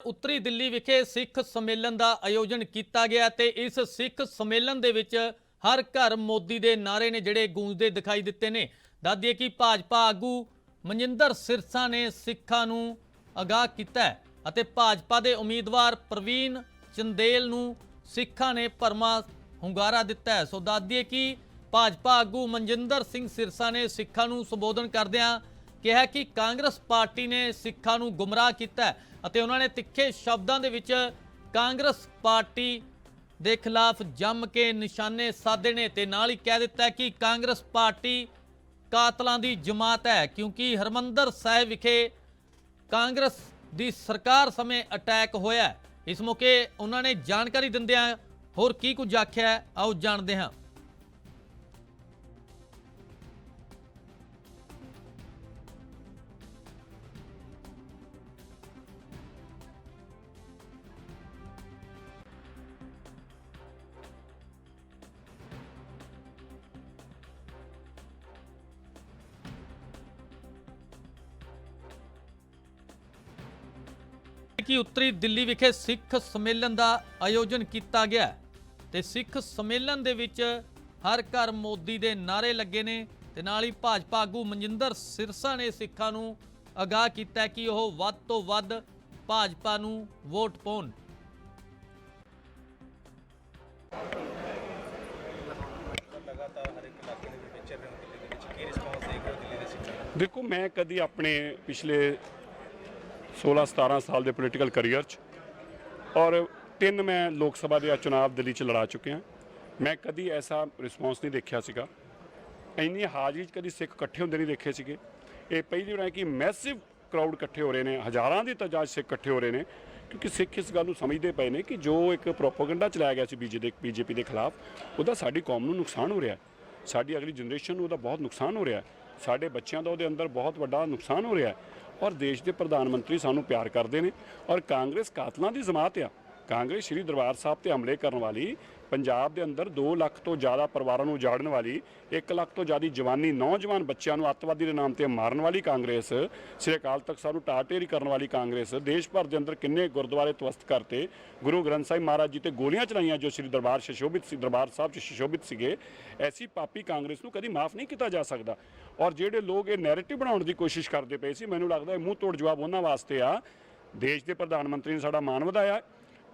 ਉੱਤਰੀ ਦਿੱਲੀ ਵਿਖੇ ਸਿੱਖ ਸੰਮੇਲਨ ਦਾ ਆਯੋਜਨ ਕੀਤਾ ਗਿਆ ਤੇ ਇਸ ਸਿੱਖ ਸੰਮੇਲਨ ਦੇ ਵਿੱਚ ਹਰ ਘਰ ਮੋਦੀ ਦੇ ਨਾਰੇ ਨੇ ਜਿਹੜੇ ਗੂੰਜਦੇ ਦਿਖਾਈ ਦਿੱਤੇ ਨੇ। ਦੱਸਦੀਏ ਕਿ ਭਾਜਪਾ ਆਗੂ ਮਨਜਿੰਦਰ ਸਿਰਸਾ ਨੇ ਸਿੱਖਾਂ ਨੂੰ ਅਗਾਹ ਕੀਤਾ ਅਤੇ ਭਾਜਪਾ ਦੇ ਉਮੀਦਵਾਰ ਪ੍ਰਵੀਨ ਚੰਦੇਲ ਨੂੰ ਸਿੱਖਾਂ ਨੇ ਭਰਮਾ ਹੁੰਗਾਰਾ ਦਿੱਤਾ ਹੈ। ਸੋ ਦੱਸਦੀਏ ਕਿ ਭਾਜਪਾ ਆਗੂ ਮਨਜਿੰਦਰ ਸਿੰਘ ਸਿਰਸਾ ਨੇ ਸਿੱਖਾਂ ਨੂੰ ਸੰਬੋਧਨ ਕਰਦਿਆਂ ਕਿਹਾ ਕਿ ਕਾਂਗਰਸ ਪਾਰਟੀ ਨੇ ਸਿੱਖਾਂ ਨੂੰ ਗੁੰਮਰਾਹ ਕੀਤਾ ਅਤੇ ਉਹਨਾਂ ਨੇ ਤਿੱਖੇ ਸ਼ਬਦਾਂ ਦੇ ਵਿੱਚ ਕਾਂਗਰਸ ਪਾਰਟੀ ਦੇ ਖਿਲਾਫ ਜੰਮ ਕੇ ਨਿਸ਼ਾਨੇ ਸਾਧੇ ਨੇ ਤੇ ਨਾਲ ਹੀ ਕਹਿ ਦਿੱਤਾ ਕਿ ਕਾਂਗਰਸ ਪਾਰਟੀ ਕਾਤਲਾਂ ਦੀ ਜਮਾਤ ਹੈ, ਕਿਉਂਕਿ ਹਰਮੰਦਰ ਸਾਹਿਬ ਵਿਖੇ ਕਾਂਗਰਸ ਦੀ ਸਰਕਾਰ ਸਮੇਂ ਅਟੈਕ ਹੋਇਆ ਇਸ ਮੌਕੇ ਉਹਨਾਂ ਨੇ ਜਾਣਕਾਰੀ ਦਿੰਦਿਆਂ ਹੋਰ ਕੀ ਕੁਝ ਆਖਿਆ ਆਓ ਜਾਣਦੇ ਹਾਂ। ਕਿ ਉੱਤਰੀ ਦਿੱਲੀ ਵਿਖੇ ਸਿੱਖ ਸੰਮੇਲਨ ਦਾ ਆਯੋਜਨ ਕੀਤਾ ਗਿਆ ਤੇ ਸਿੱਖ ਸੰਮੇਲਨ ਦੇ ਵਿੱਚ ਹਰ ਘਰ ਮੋਦੀ ਦੇ ਨਾਰੇ ਲੱਗੇ ਨੇ ਤੇ ਨਾਲ ਹੀ ਭਾਜਪਾ ਆਗੂ ਮਨਜਿੰਦਰ ਸਿਰਸਾ ਨੇ ਸਿੱਖਾਂ ਨੂੰ ਅਗਾਹ ਕੀਤਾ ਕਿ ਉਹ ਵੱਧ ਤੋਂ ਵੱਧ ਭਾਜਪਾ ਨੂੰ ਵੋਟ ਪਾਉਣ। ਲਗਾਤਾਰ ਹਰ ਇੱਕ ਇਲਾਕੇ ਦੇ ਵਿੱਚ ਵਿਚਰ ਰਹੇ ਹੋ ਦਿੱਲੀ ਦੇ ਵਿੱਚ ਕੀ ਰਿਸਪੌਂਸ ਦੇਖ ਰਹੇ ਹੋ ਦਿੱਲੀ ਦੇ ਸਿੱਖਾਂ? ਦਾ ਦੇਖੋ ਮੈਂ ਕਦੀ ਆਪਣੇ ਪਿਛਲੇ 16 17 ਸਾਲ ਦੇ ਪੋਲੀਟੀਕਲ ਕੈਰੀਅਰ 'ਚ। ਔਰ ਤਿੰਨ ਮੈਂ ਲੋਕ ਸਭਾ ਦੇ ਚੁਣਾਵ ਦਿੱਲੀ 'ਚ ਲੜਾ ਚੁੱਕਿਆ ਮੈਂ ਕਦੀ ਐਸਾ ਰਿਸਪੌਂਸ ਨਹੀਂ ਦੇਖਿਆ ਸੀਗਾ। ਇੰਨੀ ਹਾਜ਼ਰੀ 'ਚ ਕਦੀ ਸਿੱਖ ਇਕੱਠੇ ਹੁੰਦੇ ਨਹੀਂ ਦੇਖੇ ਸੀਗੇ। ਇਹ ਪਹਿਲੀ ਵਾਰ ਹੈ ਕਿ ਮੈਸਿਵ ਕਰਾਊਡ ਇਕੱਠੇ ਹੋ ਰਹੇ ਨੇ, ਹਜ਼ਾਰਾਂ ਦੀ ਤਾਦਾਦ ਸਿੱਖ ਇਕੱਠੇ ਹੋ ਰਹੇ ਨੇ। ਕਿਉਂਕਿ ਸਿੱਖ ਇਸ ਗੱਲ ਨੂੰ ਸਮਝਦੇ ਪਏ ਨੇ ਕਿ ਜੋ ਇੱਕ ਪ੍ਰੋਪਾਗੈਂਡਾ ਚਲਾਇਆ ਗਿਆ ਸੀ ਬੀਜੇਪੀ ਬੀਜੇਪੀ ਦੇ ਖਿਲਾਫ, ਉਹਦਾ ਸਾਡੀ ਕੌਮ ਨੂੰ ਨੁਕਸਾਨ ਹੋ ਰਿਹਾ ਸਾਡੀ ਅਗਲੀ ਜਨਰੇਸ਼ਨ ਨੂੰ ਉਹਦਾ ਬਹੁਤ ਨੁਕਸਾਨ ਹੋ ਰਿਹਾ ਸਾਡੇ ਬੱਚਿਆਂ ਦਾ ਉਹਦੇ ਅੰਦਰ ਬਹੁਤ ਵੱਡਾ ਨੁਕਸਾਨ ਹੋ ਰਿਹਾ ਔਰ ਦੇਸ਼ ਦੇ ਪ੍ਰਧਾਨ ਮੰਤਰੀ ਸਾਨੂੰ ਪਿਆਰ ਕਰਦੇ ਨੇ ਔਰ ਕਾਂਗਰਸ ਕਾਤਲਾਂ ਦੀ ਜਮਾਤ ਆ। ਕਾਂਗਰਸ ਸ਼੍ਰੀ ਦਰਬਾਰ ਸਾਹਿਬ ਤੇ ਹਮਲੇ ਕਰਨ ਵਾਲੀ, ਪੰਜਾਬ ਦੇ ਅੰਦਰ 2 ਲੱਖ ਤੋਂ ਜ਼ਿਆਦਾ ਪਰਿਵਾਰਾਂ ਨੂੰ ਉਜਾੜਨ ਵਾਲੀ 1 ਲੱਖ ਤੋਂ ਜ਼ਿਆਦਾ ਜਵਾਨੀ, ਨੌਜਵਾਨ ਬੱਚਿਆਂ ਨੂੰ ਅੱਤਵਾਦੀ ਦੇ ਨਾਮ ਤੇ ਮਾਰਨ ਵਾਲੀ ਕਾਂਗਰਸ, ਸ੍ਰੀ ਅਕਾਲ ਤਖਤ ਸਾਹਿਬ ਨੂੰ ਟਾਟੇਰੀ ਕਰਨ ਵਾਲੀ ਕਾਂਗਰਸ, ਦੇਸ਼ ਭਰ ਦੇ ਅੰਦਰ ਕਿੰਨੇ ਗੁਰਦੁਆਰੇ ਤਵਸਤ ਕਰਤੇ। ਗੁਰੂ ਗ੍ਰੰਥ ਸਾਹਿਬ ਮਹਾਰਾਜ ਜੀ ਤੇ ਗੋਲੀਆਂ ਚਲਾਈਆਂ ਜੋ ਸ੍ਰੀ ਦਰਬਾਰ ਸ਼ਸ਼ੋਭਿਤ ਸੀ, ਦਰਬਾਰ ਸਾਹਿਬ ਚ ਸ਼ਸ਼ੋਭਿਤ ਸੀਗੇ, ਐਸੀ ਪਾਪੀ ਕਾਂਗਰਸ ਨੂੰ ਕਦੀ ਮਾਫ ਨਹੀਂ ਕੀਤਾ ਜਾ ਸਕਦਾ। ਔਰ ਜਿਹੜੇ ਲੋਕ ਇਹ ਨੈਰੇਟਿਵ ਬਣਾਉਣ ਦੀ ਕੋਸ਼ਿਸ਼ ਕਰਦੇ ਪਏ ਸੀ, ਮੈਨੂੰ ਲੱਗਦਾ ਇਹ ਮੂੰਹ ਤੋੜ ਜਵਾਬ ਉਹਨਾਂ ਵਾਸਤੇ ਆ। ਦੇਸ਼ ਦੇ ਪ੍ਰਧਾਨ ਮੰਤਰੀ ਨੇ ਸਾਡਾ ਮਾਣ ਵਧਾਇਆ।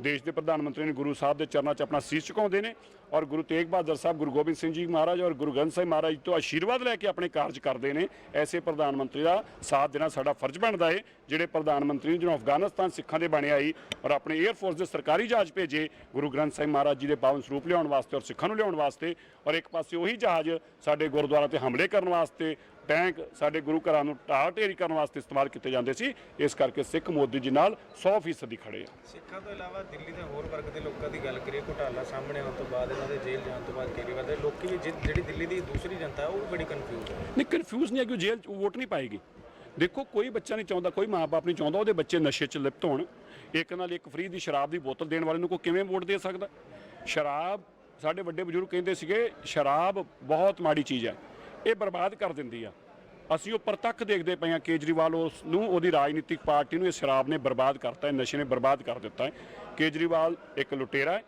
ਦੇਸ਼ ਦੇ ਪ੍ਰਧਾਨ ਮੰਤਰੀ ਨੇ ਗੁਰੂ ਸਾਹਿਬ ਦੇ ਚਰਨਾਂ 'ਚ ਆਪਣਾ ਸੀਸ ਝੁਕਾਉਂਦੇ ਨੇ ਔਰ ਗੁਰੂ ਤੇਗ ਬਹਾਦਰ ਸਾਹਿਬ, ਗੁਰੂ ਗੋਬਿੰਦ ਸਿੰਘ ਜੀ ਮਹਾਰਾਜ ਔਰ ਗੁਰੂ ਗ੍ਰੰਥ ਸਾਹਿਬ ਮਹਾਰਾਜ ਤੋਂ ਆਸ਼ੀਰਵਾਦ ਲੈ ਕੇ ਆਪਣੇ ਕਾਰਜ ਕਰਦੇ ਨੇ। ਐਸੇ ਪ੍ਰਧਾਨ ਮੰਤਰੀ ਦਾ ਸਾਥ ਦੇਣਾ ਸਾਡਾ ਫਰਜ਼ ਬਣਦਾ ਹੈ ਜਿਹੜੇ ਪ੍ਰਧਾਨ ਮੰਤਰੀ ਜਿਹਨੂੰ ਅਫਗਾਨਿਸਤਾਨ ਸਿੱਖਾਂ ਦੇ ਬਣੇ ਆਈ ਔਰ ਆਪਣੇ 에ਅਰ ਫੋਰਸ ਦੇ ਸਰਕਾਰੀ ਜਹਾਜ਼ ਭੇਜੇ, ਗੁਰੂ ਗ੍ਰੰਥ ਸਾਹਿਬ ਮਹਾਰਾਜ ਜੀ ਦੇ ਪਾਵਨ ਸਰੂਪ ਲਿਆਉਣ ਵਾਸਤੇ ਔਰ ਸਿੱਖਾਂ ਨੂੰ ਲਿਆਉਣ ਵਾਸਤੇ ਔਰ ਇੱਕ ਪਾਸੇ ਉਹੀ ਜਹਾਜ਼ ਸਾਡੇ ਗੁਰਦੁਆਰਾ ਤੇ ਹਮਲੇ ਕਰਨ ਵਾਸਤੇ ਟੈਂਕ ਸਾਡੇ ਗੁਰੂ ਘਰਾਂ ਨੂੰ ਢਾਹ ਢੇਰੀ ਕਰਨ ਵਾਸਤੇ ਇਸਤੇਮਾਲ ਕੀਤੇ ਜਾਂਦੇ ਸੀ ਇਸ ਕਰਕੇ ਸਿੱਖ ਮੋਦੀ ਜੀ ਨਾਲ 100% ਹੀ ਖੜੇ ਆ। ਸਿੱਖਾਂ ਤੋਂ ਇਲਾਵਾ ਦਿੱਲੀ ਦੇ ਹੋਰ ਵਰਗ ਦੇ ਲੋਕਾਂ ਦੀ ਗੱਲ ਕਰੀਏ ਘੁਟਾਲਾ ਸਾਹਮਣੇ ਆਉਣ ਤੋਂ ਬਾਅਦ ਇਹਨਾਂ ਦੇ ਜੇਲ੍ਹ ਜਾਣ ਤੋਂ ਬਾਅਦ ਕੇਜਰੀਵਾਲ ਦੇ ਲੋਕੀ ਵੀ ਜਿ- ਜਿਹੜੀ ਦਿੱਲੀ ਦੀ ਦੂਸਰੀ ਜਨਤਾ ਉਹ ਵੀ ਬੜੀ ਕਨਫਿਊਜ਼ ਹੈ। ਨਹੀਂ ਕਨਫਿਊਜ਼ ਨਹੀਂ ਹੈ ਕਿ ਉਹ ਜੇਲ੍ਹ 'ਚ ਵੋਟ ਨਹੀਂ ਪਾਏਗੀ। ਦੇਖੋ ਕੋਈ ਬੱਚਾ ਨਹੀਂ ਚਾਹੁੰਦਾ ਕੋਈ ਮਾਪੇ ਨਹੀਂ ਚਾਹੁੰਦਾ ਉਹਦੇ ਬੱਚੇ ਨਸ਼ੇ 'ਚ ਲਿਪਤ ਹੋਣ। ਇੱਕ ਨਾਲ ਇੱਕ ਫ੍ਰੀ ਦੀ ਸ਼ਰਾਬ ਦੀ ਬੋਤਲ ਦੇਣ ਵਾਲੇ ਨੂੰ ਕੋਈ ਕਿਵੇਂ ਵੋਟ ਦੇ ਸਕਦਾ? ਸ਼ਰਾਬ ਸਾਡੇ ਵੱਡੇ ਬਜ਼ੁਰਗ ਕਹਿੰਦੇ ਸੀਗੇ ਸ਼ਰਾਬ ਬਹੁਤ ਮਾੜੀ ਚੀਜ਼ ਹੈ। ਇਹ ਬਰਬਾਦ ਕਰ ਦਿੰਦੀ ਆ। ਅਸੀਂ ਉਹ ਪ੍ਰਤੱਖ ਦੇਖਦੇ ਪਏ ਹਾਂ, ਕੇਜਰੀਵਾਲ ਉਸ ਨੂੰ, ਉਹਦੀ ਰਾਜਨੀਤਿਕ ਪਾਰਟੀ ਨੂੰ, ਇਹ ਸ਼ਰਾਬ ਨੇ ਬਰਬਾਦ ਕਰਤਾ ਹੈ ਨਸ਼ੇ ਨੇ ਬਰਬਾਦ ਕਰ ਦਿੱਤਾ ਹੈ। ਕੇਜਰੀਵਾਲ ਇੱਕ ਲੁਟੇਰਾ ਹੈ।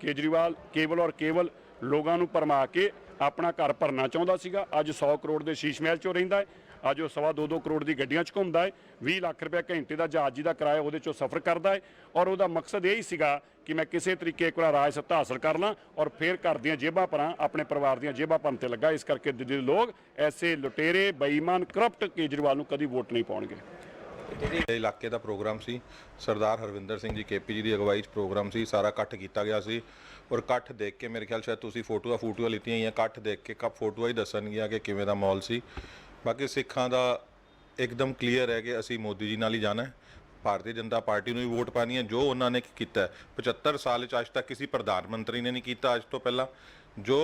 ਕੇਜਰੀਵਾਲ ਕੇਵਲ ਔਰ ਕੇਵਲ ਲੋਕਾਂ ਨੂੰ ਪਰਮਾ ਕੇ ਆਪਣਾ ਘਰ ਭਰਨਾ ਚਾਹੁੰਦਾ ਸੀਗਾ। ਅੱਜ 100 ਕਰੋੜ ਦੇ ਸ਼ੀਸ਼ ਮਹਿਲ 'ਚੋਂ ਰਹਿੰਦਾ ਹੈ। ਅੱਜ ਉਹ ਸਵਾ ਦੋ ਦੋ ਕਰੋੜ ਦੀ ਗੱਡੀਆਂ 'ਚ ਘੁੰਮਦਾ ਹੈ 20 ਲੱਖ ਰੁਪਏ ਘੰਟੇ ਦਾ ਜਹਾਜ਼ ਜੀ ਦਾ ਕਿਰਾਇਆ ਉਹਦੇ 'ਚੋਂ ਸਫ਼ਰ ਕਰਦਾ ਹੈ ਔਰ ਉਹਦਾ ਮਕਸਦ ਇਹ ਹੀ ਸੀਗਾ ਕਿ ਮੈਂ ਕਿਸੇ ਤਰੀਕੇ ਇੱਕ ਵਾਰ ਰਾਜ ਸੱਤਾ ਹਾਸਲ ਕਰ ਲਾਂ ਔਰ ਫਿਰ ਘਰ ਦੀਆਂ ਜੇਬਾਂ ਭਰਾਂ, ਆਪਣੇ ਪਰਿਵਾਰ ਦੀਆਂ ਜੇਬਾਂ ਭਰਨ ਤੇ ਲੱਗਾ। ਇਸ ਕਰਕੇ ਦਿੱਲੀ ਲੋਕ ਐਸੇ ਲੁਟੇਰੇ, ਬੇਈਮਾਨ ਕਰਪਟ ਕੇਜਰੀਵਾਲ ਨੂੰ ਕਦੀ ਵੋਟ ਨਹੀਂ ਪਾਉਣਗੇ। ਇਲਾਕੇ ਦਾ ਪ੍ਰੋਗਰਾਮ ਸੀ। ਸਰਦਾਰ ਹਰਵਿੰਦਰ ਸਿੰਘ ਜੀ ਕੇਪੀ ਜੀ ਦੀ ਅਗਵਾਈ 'ਚ ਪ੍ਰੋਗਰਾਮ ਸੀ। ਸਾਰਾ ਇਕੱਠ ਕੀਤਾ ਗਿਆ ਸੀ ਔਰ ਇਕੱਠ ਦੇਖ ਕੇ ਮੇਰੇ ਖਿਆਲ ਸ਼ਾਇਦ ਤੁਸੀਂ ਫੋਟੋਆਂ ਫੋਟੋਆਂ ਲਿੱਤੀਆਂ ਹੀ ਇਕੱਠ ਦੇਖ ਕੇ ਕੱਪ ਫੋਟੋਆਂ ਹੀ ਦੱਸਣਗੀਆਂ ਕਿ ਕਿਵੇਂ ਦਾ ਮਾਹੌਲ ਸੀ। ਬਾਕੀ ਸਿੱਖਾਂ ਦਾ ਇੱਕਦਮ ਕਲੀਅਰ ਹੈ ਕਿ ਅਸੀਂ ਮੋਦੀ ਜੀ ਨਾਲ ਹੀ ਜਾਣਾ ਹੈ। ਭਾਰਤੀ ਜਨਤਾ ਪਾਰਟੀ ਨੂੰ ਹੀ ਵੋਟ ਪਾਣੀ ਹੈ, ਜੋ ਉਹਨਾਂ ਨੇ ਕੀਤਾ ਹੈ। 75 ਸਾਲ ਚ ਅੱਜ ਤੱਕ ਕਿਸੇ ਪ੍ਰਧਾਨ ਮੰਤਰੀ ਨੇ ਨਹੀਂ ਕੀਤਾ ਅੱਜ ਤੋਂ ਪਹਿਲਾਂ। ਜੋ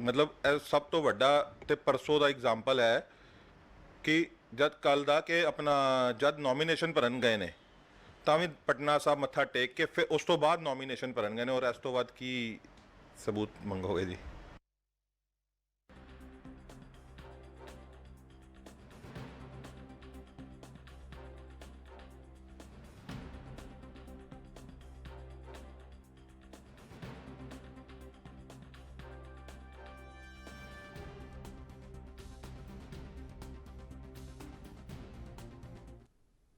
ਮਤਲਬ ਇਹ ਸਭ ਤੋਂ ਵੱਡਾ ਤੇ ਪਰਸੋਂ ਦਾ ਐਗਜ਼ਾਮਪਲ ਹੈ ਕਿ ਜਦ ਕੱਲ ਦਾ ਕਿ ਆਪਣਾ ਜਦ ਨੋਮੀਨੇਸ਼ਨ ਭਰਨ ਗਏ ਨੇ, ਤਾਂ ਵੀ ਪਟਨਾ ਸਾਹਿਬ ਮੱਥਾ ਟੇਕ ਕੇ ਫਿਰ ਉਸ ਤੋਂ ਬਾਅਦ ਨੋਮੀਨੇਸ਼ਨ ਭਰਨ ਗਏ ਨੇ। ਔਰ ਇਸ ਤੋਂ ਬਾਅਦ ਕੀ ਸਬੂਤ ਮੰਗੋਗੇ ਜੀ?